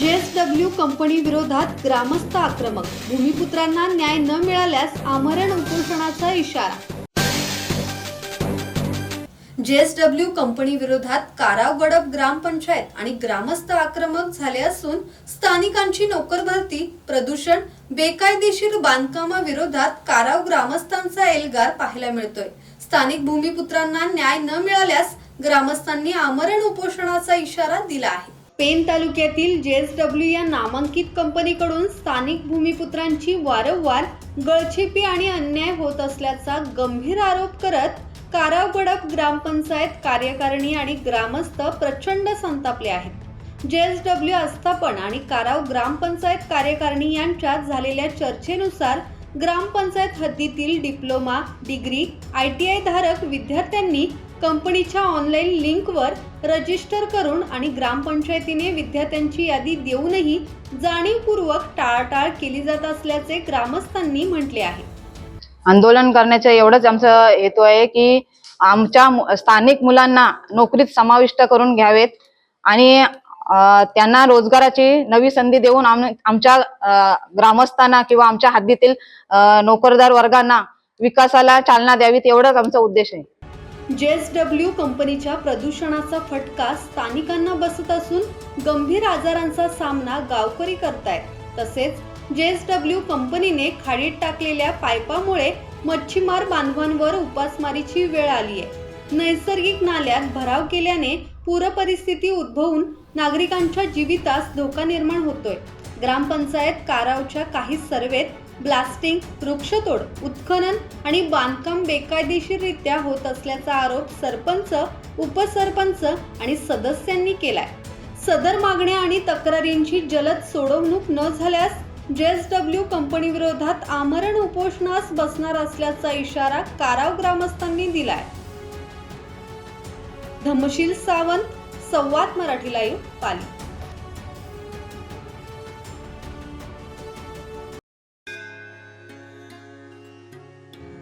JSW company विरोधात ग्रामस्थ आक्रमक. भूमिपुत्रांना न्याय न मिळाल्यास आमरण उपोषणाचा इशारा. जेएसडब्ल्यू कंपनी विरोधात काराव गडप ग्रामपंचायत आणि ग्रामस्थ आक्रमक झाले असून स्थानिकांची नोकर भरती प्रदूषण बेकायदेशीर बांधकामाविरोधात काराव ग्रामस्थांचा एल्गार पाहायला मिळतोय. स्थानिक भूमिपुत्रांना न्याय न मिळाल्यास ग्रामस्थांनी आमरण उपोषणाचा इशारा दिला आहे. पेन तालुक्यातील जेएसडब्ल्यू या नामांकित कंपनीकडून स्थानिक भूमिपुत्रांची वारंवार गळछेपी आणि अन्याय होत असल्याचा गंभीर आरोप करत कारावगडप ग्रामपंचायत कार्यकारिणी आणि ग्रामस्थ प्रचंड संतापले आहेत. जेएसडब्ल्यू आस्थापन आणि काराव ग्रामपंचायत कार्यकारिणी यांच्यात झालेल्या चर्चेनुसार ग्रामपंचायत हद्दीतील diploma degree I T I धारक विद्यार्थ्यांनी कंपनीच्या ऑनलाईन लिंकवर रजिस्टर करून आणि ग्रामपंचायतीने विद्यार्थ्यांची यादी देऊनही जाणीवपूर्वक टाळाटाळ केली जात असल्याचे ग्रामस्थांनी म्हटले आहे. आंदोलन करण्याचा एवढंच आमचं हेतू आहे की आमच्या मु- स्थानिक मुलांना नोकरीत समाविष्ट करून घ्यावेत आणि त्यांना रोजगाराची नवी संधी देऊन आम- आमच्या ग्रामस्थांना किंवा आमच्या हद्दीतील नोकरदार वर्गांना विकासाला चालना द्यावीत एवढंच आमचा उद्देश आहे. जेएसडब्ल्यू कंपनीच्या प्रदूषणाचा फटका स्थानिकांना बसत असून गंभीर आजारांचा सामना गावकरी करतायत. तसेच जेएसडब्ल्यू कंपनीने खाडीत टाकलेल्या पायपामुळे मच्छीमार बांधवांवर उपासमारीची वेळ आली आहे. नैसर्गिक नाल्यात भराव केल्याने पूरपरिस्थिती उद्भवून नागरिकांच्या जीवितास धोका निर्माण होतोय. ग्रामपंचायत कारावच्या काही सर्वेत ब्लास्टिंग वृक्षतोड उत्खनन आणि बांधकाम बेकायदेशीररित्या होत असल्याचा आरोप सरपंच उपसरपंच आणि सदस्यांनी केलाय. सदर मागण्या आणि तक्रारींची जलद सोडवणूक न झाल्यास जेएसडब्ल्यू कंपनी विरोधात आमरण उपोषणास बसणार असल्याचा इशारा काराव ग्रामस्थांनी दिलाय. धमशील सावंत संवाद मराठी लाईव्ह पाली.